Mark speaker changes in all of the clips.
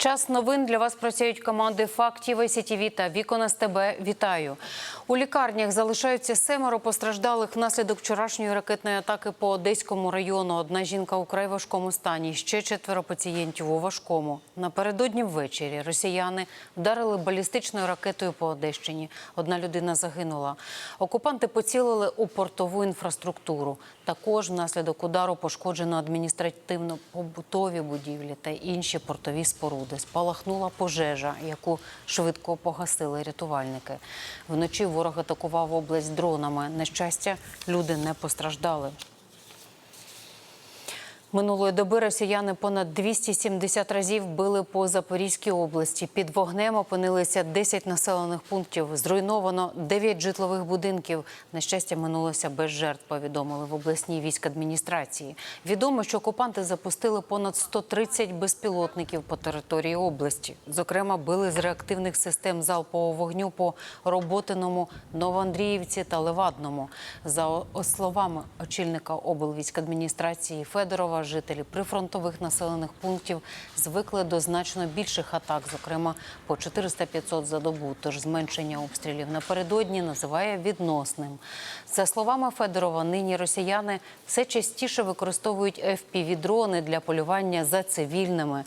Speaker 1: Час новин для вас працюють команди фактів СІТІВІ та Вікон СТБ. Вітаю. У лікарнях залишаються семеро постраждалих внаслідок вчорашньої ракетної атаки по Одеському району. Одна жінка у край важкому стані. Ще четверо пацієнтів у важкому. Напередодні ввечері росіяни вдарили балістичною ракетою по Одещині. Одна людина загинула. Окупанти поцілили у портову інфраструктуру. Також внаслідок удару пошкоджено адміністративно-побутові будівлі та інші портові споруди. Спалахнула пожежа, яку швидко погасили рятувальники. Вночі ворог атакував область дронами. На щастя, люди не постраждали. Минулої доби росіяни понад 270 разів били по Запорізькій області. Під вогнем опинилися 10 населених пунктів. Зруйновано 9 житлових будинків. На щастя, минулося без жертв, повідомили в обласній військадміністрації. Відомо, що окупанти запустили понад 130 безпілотників по території області. Зокрема, били з реактивних систем залпового вогню по Роботиному, Новоандріївці та Левадному. За словами очільника облвійськадміністрації Федорова, жителі прифронтових населених пунктів звикли до значно більших атак, зокрема по 400-500 за добу. Тож зменшення обстрілів напередодні називає відносним. За словами Федорова, нині росіяни все частіше використовують FPV-дрони для полювання за цивільними.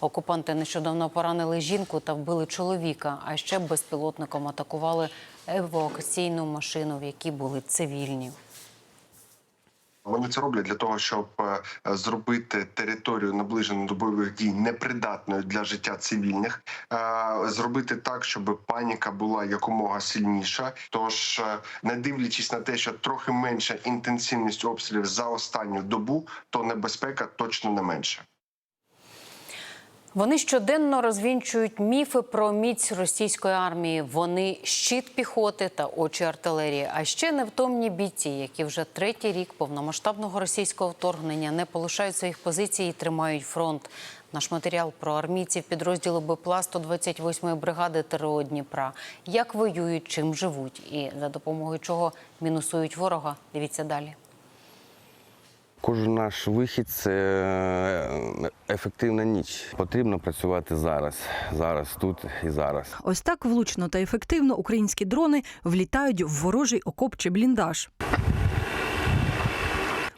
Speaker 1: Окупанти нещодавно поранили жінку та вбили чоловіка, а ще безпілотником атакували евакуаційну машину, в якій були цивільні.
Speaker 2: Вони це роблять для того, щоб е, зробити територію наближену до бойових дій непридатною для життя цивільних, е, зробити так, щоб паніка була якомога сильніша. Тож, е, не дивлячись на те, що трохи менша інтенсивність обстрілів за останню добу, то небезпека точно не менша.
Speaker 1: Вони щоденно розвінчують міфи про міць російської армії. Вони щит піхоти та очі артилерії. А ще невтомні бійці, які вже третій рік повномасштабного російського вторгнення не полишають своїх позицій і тримають фронт. Наш матеріал про армійців підрозділу БПЛА 128-ї бригади ТРО Дніпра. Як воюють, чим живуть і за допомогою чого мінусують ворога. Дивіться далі.
Speaker 3: Кожен наш вихід це е, ефективна ніч. Потрібно працювати зараз, зараз, тут і зараз.
Speaker 4: Ось так влучно та ефективно українські дрони влітають в ворожий окоп чи бліндаж.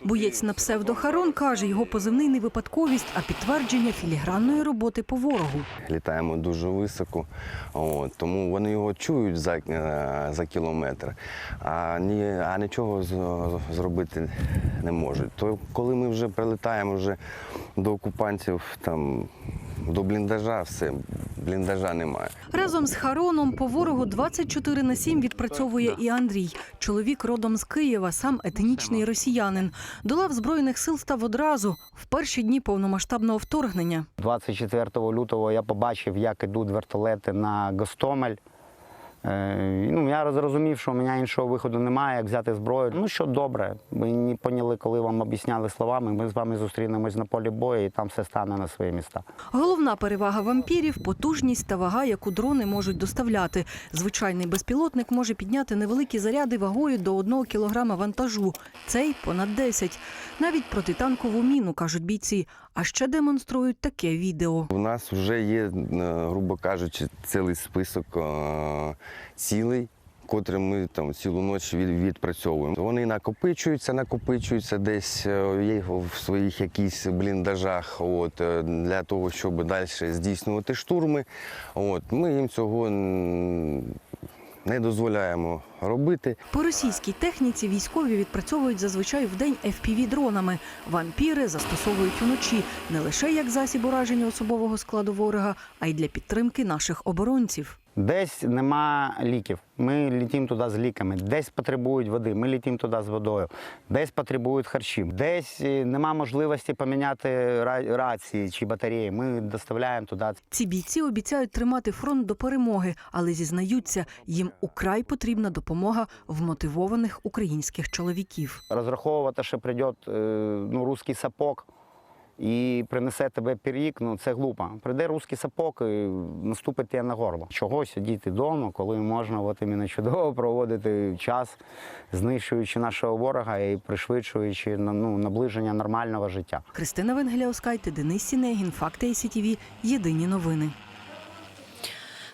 Speaker 4: Боєць на псевдо Харон каже, його позивний не випадковість, а підтвердження філігранної роботи по ворогу.
Speaker 3: Літаємо дуже високо, от, тому вони його чують за, е, за кілометр, а, ні, а нічого з- зробити не можуть. То коли ми вже прилітаємо вже до окупантів, там, до бліндажа, все, бліндажа немає.
Speaker 4: Разом з Хароном по ворогу 24 на 7 відпрацьовує і Андрій. Чоловік родом з Києва, сам етнічний росіянин. До лав збройних сил став одразу в перші дні повномасштабного вторгнення.
Speaker 5: 24 лютого я побачив, як ідуть вертолети на Гостомель. Е, ну, я зрозумів, що у мене іншого виходу немає, як взяти зброю. Ну що добре, не поняли, коли вам об'ясняли словами. Ми з вами зустрінемось на полі бою, і там все стане на свої міста.
Speaker 4: Головна перевага вампірів потужність та вага, яку дрони можуть доставляти. Звичайний безпілотник може підняти невеликі заряди вагою до 1 кілограма вантажу. Цей понад 10. Навіть протитанкову міну кажуть бійці. А ще демонструють таке відео.
Speaker 3: У нас вже є, е, грубо кажучи, цілий список цілей. Котрі ми там цілу ніч відпрацьовуємо. Вони накопичуються, накопичуються десь е, в своїх якісь бліндажах, от е, для того, щоб далі здійснювати штурми. От ми їм цього не дозволяємо робити.
Speaker 4: По російській техніці військові відпрацьовують зазвичай вдень FPV-дронами. Вампіри застосовують уночі не лише як засіб ураження особового складу ворога, а й для підтримки наших оборонців.
Speaker 5: Десь нема ліків. Ми літимо туди з ліками, десь потребують води, ми літимо туди з водою, десь потребують харчів, десь е, нема можливості поміняти рації чи батареї. Ми доставляємо туди.
Speaker 4: Ці бійці обіцяють тримати фронт до перемоги, але зізнаються, їм украй потрібна допомога вмотивованих українських чоловіків.
Speaker 5: Розраховувати, що прийде е, ну, русський сапог і принесе тебе пір'їк, ну це глупо. Прийде русський сапог і наступить тебе на горло. Чого сидіти вдома, коли можна от іменно чудово проводити час, знищуючи нашого ворога і пришвидшуючи ну, наближення нормального життя.
Speaker 4: Христина Венгеляускайте, Денис Сінегін, Факти СІТІВІ. Єдині новини.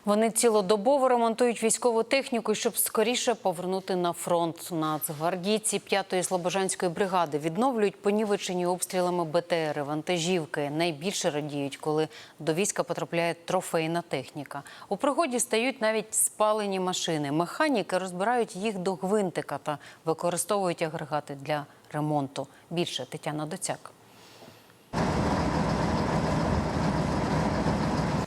Speaker 1: Вони цілодобово ремонтують військову техніку, щоб скоріше повернути на фронт. Нацгвардійці 5-ї Слобожанської бригади відновлюють понівечені обстрілами БТРи, вантажівки. Найбільше радіють, коли до війська потрапляє трофейна техніка. У пригоді стають навіть спалені машини. Механіки розбирають їх до гвинтика та використовують агрегати для ремонту. Більше Тетяна Доцяк.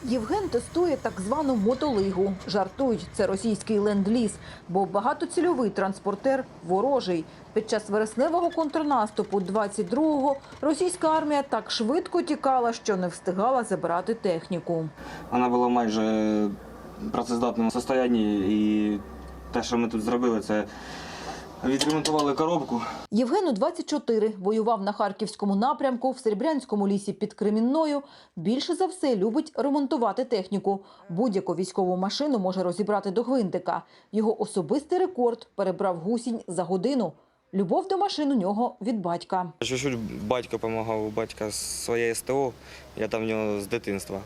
Speaker 6: Євген тестує так звану мотолигу. Жартують, це російський ленд-ліз, бо багатоцільовий транспортер ворожий. Під час вересневого контрнаступу 22-го російська армія так швидко тікала, що не встигала забирати техніку.
Speaker 7: Вона була майже в працездатному стані, і те, що ми тут зробили, це відремонтували коробку.
Speaker 6: Євгену 24, воював на харківському напрямку в Серебрянському лісі під Кремінною. Більше за все любить ремонтувати техніку. Будь-яку військову машину може розібрати до гвинтика. Його особистий рекорд перебрав гусінь за годину. Любов до машин у нього від батька.
Speaker 7: Чуть-чуть батько допомагав, у батька своє СТО, я там в нього з дитинства.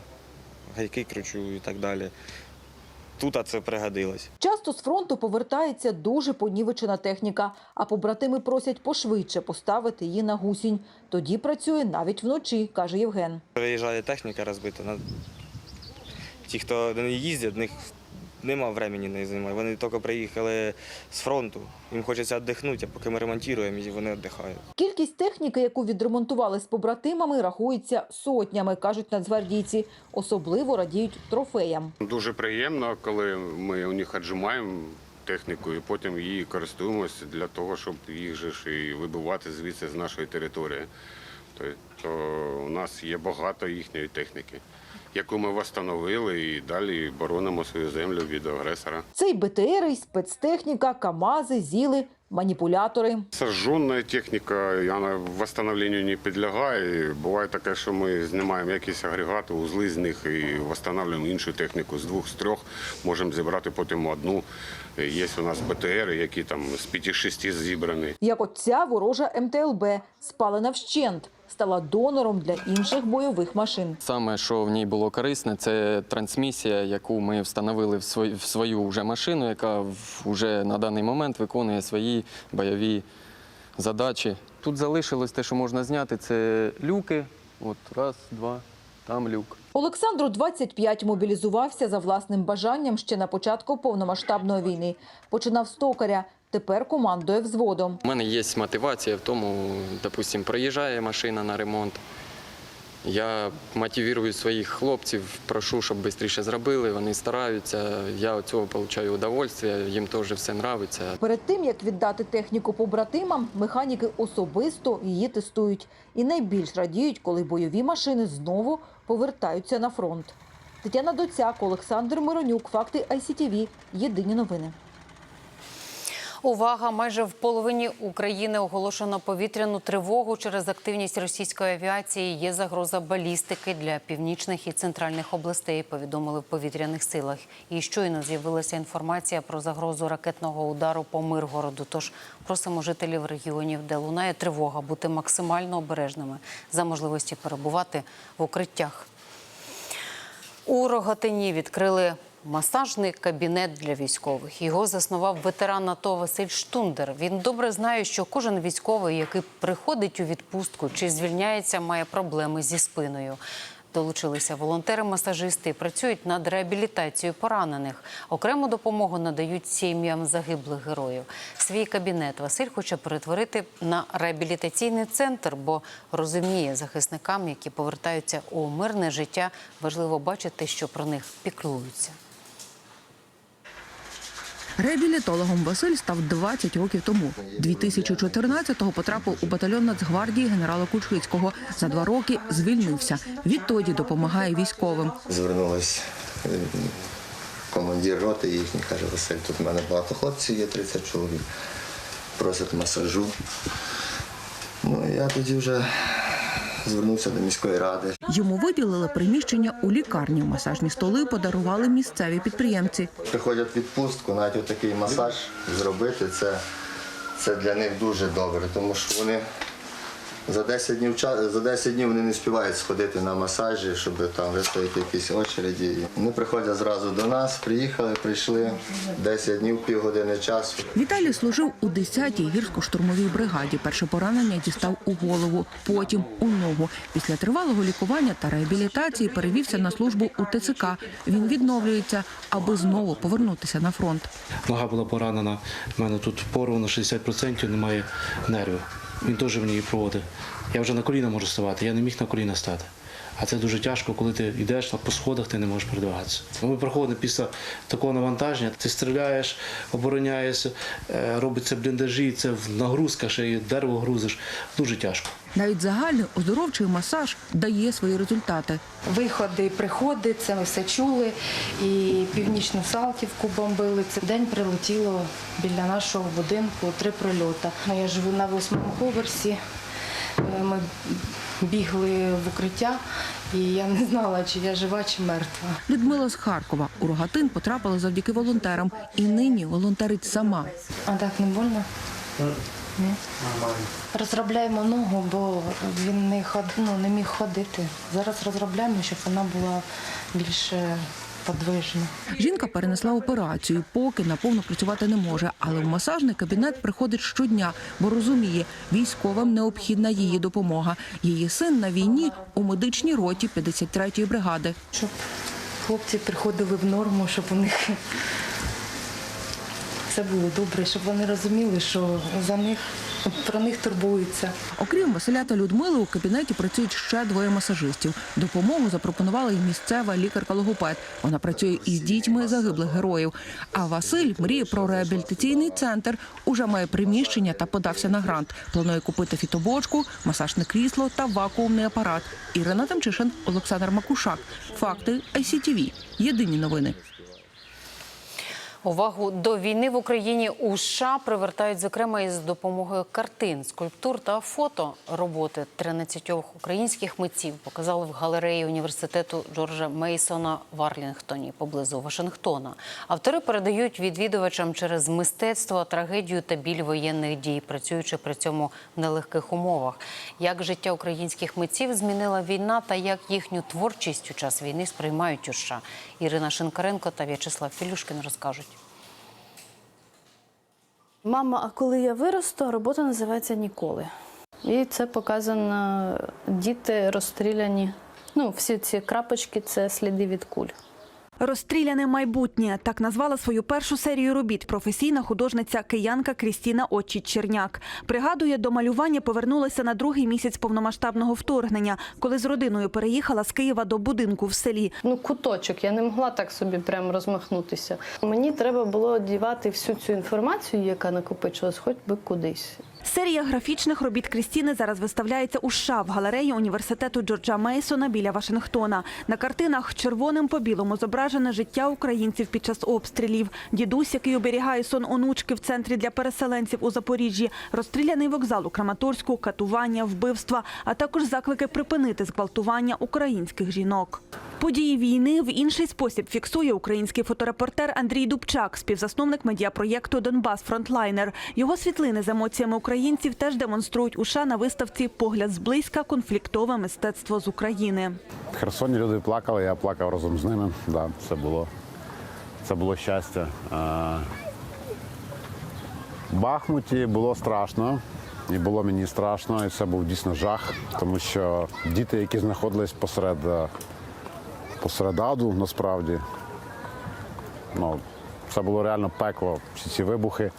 Speaker 7: Гайки кручу і так далі. Тут це пригодилось.
Speaker 6: Часто з фронту повертається дуже понівечена техніка, а побратими просять пошвидше поставити її на гусінь. Тоді працює навіть вночі, каже Євген.
Speaker 7: Приїжджає техніка розбита. Ті, хто не їздять, в них нема времени не займає. Вони тільки приїхали з фронту. Їм хочеться віддихнути, а поки ми ремонтуємо, і вони віддихають.
Speaker 6: Кількість техніки, яку відремонтували з побратимами, рахується сотнями, кажуть нацгвардійці. Особливо радіють трофеям.
Speaker 8: Дуже приємно, коли ми у них віджимаємо техніку і потім її користуємося для того, щоб їх же ж і вибивати звідси з нашої території. Тобто у нас є багато їхньої техніки, яку ми встановили і далі боронимо свою землю від агресора.
Speaker 6: Це й БТРи, спецтехніка, КАМАЗи, ЗІЛи, маніпулятори.
Speaker 8: Сожжена техніка, вона восстановленню не підлягає. Буває таке, що ми знімаємо якісь агрегати, узли з них і встановлюємо іншу техніку. З двох, з трьох можемо зібрати потім одну. Є у нас БТР, які там з п'яти-шести зібрані.
Speaker 6: Як от ця ворожа МТЛБ, спалена вщент, стала донором для інших бойових машин.
Speaker 9: Саме, що в ній було корисне, це трансмісія, яку ми встановили в свою, в свою вже машину, яка вже на даний момент виконує свої бойові задачі. Тут залишилось те, що можна зняти, це люки. От раз, два, там люк.
Speaker 6: Олександру 25 мобілізувався за власним бажанням ще на початку повномасштабної війни. Починав з токаря, тепер командує взводом.
Speaker 9: У мене є мотивація в тому, допустим, приїжджає машина на ремонт. Я мотивую своїх хлопців, прошу, щоб швидше зробили, вони стараються. Я від цього отримую удовольствие, їм теж все подобається.
Speaker 6: Перед тим, як віддати техніку побратимам, механіки особисто її тестують. І найбільш радіють, коли бойові машини знову повертаються на фронт. Тетяна Доцяк, Олександр Миронюк, Факти ICTV. Єдині новини.
Speaker 1: Увага! Майже в половині України оголошено повітряну тривогу через активність російської авіації. Є загроза балістики для північних і центральних областей. Повідомили в повітряних силах. І щойно з'явилася інформація про загрозу ракетного удару по Миргороду. Тож просимо жителів регіонів, де лунає тривога, бути максимально обережними за можливості перебувати в укриттях. У Рогатині відкрили масажний кабінет для військових. Його заснував ветеран АТО Василь Штундер. Він добре знає, що кожен військовий, який приходить у відпустку чи звільняється, має проблеми зі спиною. Долучилися волонтери-масажисти працюють над реабілітацією поранених. Окрему допомогу надають сім'ям загиблих героїв. Свій кабінет Василь хоче перетворити на реабілітаційний центр, бо розуміє захисникам, які повертаються у мирне життя, важливо бачити, що про них піклуються.
Speaker 10: Реабілітологом Василь став 20 років тому. 2014-го потрапив у батальйон Нацгвардії генерала Кучицького. За два роки звільнився. Відтоді допомагає військовим.
Speaker 11: Звернулась е, командир роти їхній, каже, Василь, тут в мене багато хлопців, є 30 чоловік, просять масажу. Ну, я тоді вже звернувся до міської ради.
Speaker 10: Йому виділили приміщення у лікарні. Масажні столи подарували місцеві підприємці.
Speaker 11: Приходять в відпустку, навіть отакий масаж зробити, це, це для них дуже добре, тому що вони за 10 днів, за 10 днів вони не співають сходити на масажі, щоб там вистояти якісь очереді. Вони приходять зразу до нас, приїхали, прийшли 10 днів, півгодини часу.
Speaker 10: Віталій служив у 10-й гірсько-штурмовій бригаді. Перше поранення дістав у голову, потім у ногу. Після тривалого лікування та реабілітації перевівся на службу у ТЦК. Він відновлюється, аби знову повернутися на фронт.
Speaker 12: Нога була поранена. У мене тут порвано 60% немає нервів. Він теж мені її проводив. Я вже на коліна можу ставати, я не міг на коліна стати. А це дуже тяжко, коли ти йдеш по сходах, ти не можеш передвигатися. Ми проходимо після такого навантаження, ти стріляєш, обороняєшся, е, робиться бліндажі, це в нагрузка, ще й дерево грузиш. Дуже тяжко.
Speaker 10: Навіть загальний оздоровчий масаж дає свої результати.
Speaker 13: Виходи, приходи, це ми все чули. І північну Салтівку бомбили. Цей день прилетіло біля нашого будинку три прильоти. Я живу на восьмому поверсі. Е, Ми бігли в укриття, і я не знала, чи я жива, чи мертва.
Speaker 10: Людмила з Харкова у Рогатин потрапила завдяки волонтерам. І нині волонтерить сама.
Speaker 13: А так не больно? Ні? Розробляємо ногу, бо він не, ход... ну, не міг ходити. Зараз розробляємо, щоб вона була більше подвижна.
Speaker 10: Жінка перенесла операцію, поки наповно працювати не може, але в масажний кабінет приходить щодня, бо розуміє, військовим необхідна її допомога. Її син на війні у медичній роті 53-ї бригади.
Speaker 13: Щоб хлопці приходили в норму, щоб у них все було добре, щоб вони розуміли, що за них про них турбуються.
Speaker 10: Окрім Василя та Людмили, у кабінеті працюють ще двоє масажистів. Допомогу запропонувала й місцева лікарка-логопед. Вона працює із дітьми загиблих героїв. А Василь мріє про реабілітаційний центр. Уже має приміщення та подався на грант. Планує купити фітобочку, масажне крісло та вакуумний апарат. Ірина Тамчишин, Олександр Макушак. Факти ICTV. Єдині новини.
Speaker 1: Увагу до війни в Україні у США привертають зокрема із допомогою картин, скульптур та фото. Роботи 13 українських митців показали в галереї університету Джорджа Мейсона в Арлінгтоні поблизу Вашингтона. Автори передають відвідувачам через мистецтво трагедію та біль воєнних дій, працюючи при цьому в нелегких умовах. Як життя українських митців змінила війна та як їхню творчість у час війни сприймають у США. Ірина Шинкаренко та В'ячеслав Філюшкін розкажуть.
Speaker 14: Мама, а коли я виросту, робота називається Ніколи. І це показано діти розстріляні. Ну, всі ці крапочки це сліди від куль.
Speaker 15: Розстріляне майбутнє так назвала свою першу серію робіт професійна художниця киянка Крістіна Очіч Черняк. Пригадує, до малювання повернулася на другий місяць повномасштабного вторгнення, коли з родиною переїхала з Києва до будинку в селі.
Speaker 14: Ну, куточок, я не могла так собі прям розмахнутися. Мені треба було дівати всю цю інформацію, яка накопичилась, хоч би кудись.
Speaker 15: Серія графічних робіт Крістіни зараз виставляється у США в галереї університету Джорджа Мейсона біля Вашингтона. На картинах червоним по білому зображене життя українців під час обстрілів. Дідусь, який оберігає сон онучки в центрі для переселенців у Запоріжжі, розстріляний вокзал у Краматорську, катування, вбивства, а також заклики припинити зґвалтування українських жінок. Події війни в інший спосіб фіксує український фоторепортер Андрій Дубчак, співзасновник медіапроєкту Донбас Фронтлайнер. Його світлини з емоціями українців теж демонструють у США на виставці Погляд зблизька конфліктове мистецтво з України.
Speaker 16: В Херсоні люди плакали, я плакав разом з ними. Да, це було, це було щастя. В Бахмуті було страшно, і було мені страшно, і це був дійсно жах, тому що діти, які знаходились посеред, е, посеред аду, насправді, ну, це було реально пекло. Всі ці вибухи,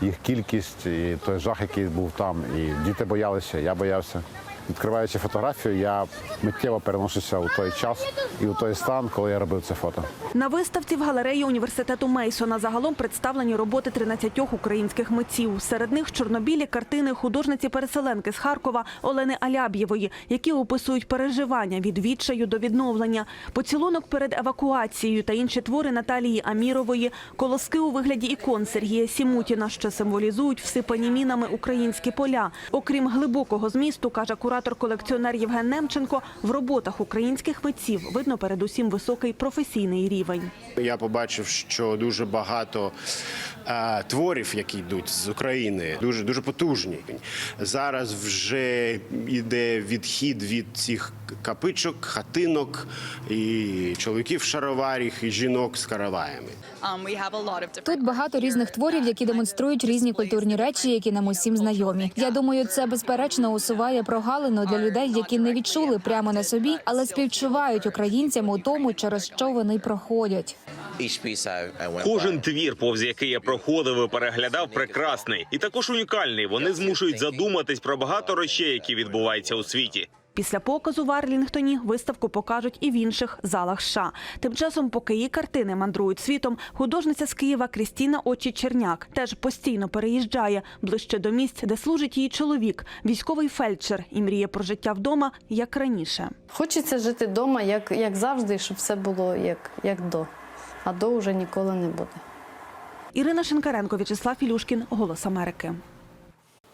Speaker 16: їх кількість і той жах, який був там. І діти боялися, я боявся. Відкриваючи фотографію, я миттєво переношуся у той час і у той стан, коли я робив це фото.
Speaker 15: На виставці в галереї університету Мейсона загалом представлені роботи 13 українських митців. Серед них чорнобілі картини художниці-переселенки з Харкова Олени Аляб'євої, які описують переживання від відчаю до відновлення, поцілунок перед евакуацією та інші твори Наталії Амірової, колоски у вигляді ікон Сергія Сімутіна, що символізують всипані мінами українські поля. Окрім глибокого змісту, каже куратор консерватор-колекціонер Євген Немченко, в роботах українських митців видно передусім високий професійний рівень.
Speaker 17: Я побачив, що дуже багато е, творів, які йдуть з України, дуже дуже потужні. Зараз вже йде відхід від цих капичок, хатинок і чоловіків в шароварах, і жінок з караваями.
Speaker 18: Тут багато різних творів, які демонструють різні культурні речі, які нам усім знайомі. Я думаю, це безперечно усуває прогалину для людей, які не відчули прямо на собі, але співчувають українцям у тому, через що вони проходять.
Speaker 19: Кожен твір, повз який я проходив і переглядав, прекрасний і також унікальний. Вони змушують задуматись про багато речей, які відбуваються у світі.
Speaker 15: Після показу в Арлінгтоні виставку покажуть і в інших залах США. Тим часом, поки її картини мандрують світом, художниця з Києва Крістіна Очі Черняк теж постійно переїжджає ближче до місць, де служить її чоловік, військовий фельдшер, і мріє про життя вдома як раніше.
Speaker 14: Хочеться жити вдома, як, як завжди, щоб все було як, як до. А до вже ніколи не буде.
Speaker 15: Ірина Шинкаренко, В'ячеслав Ілюшкін, Голос Америки.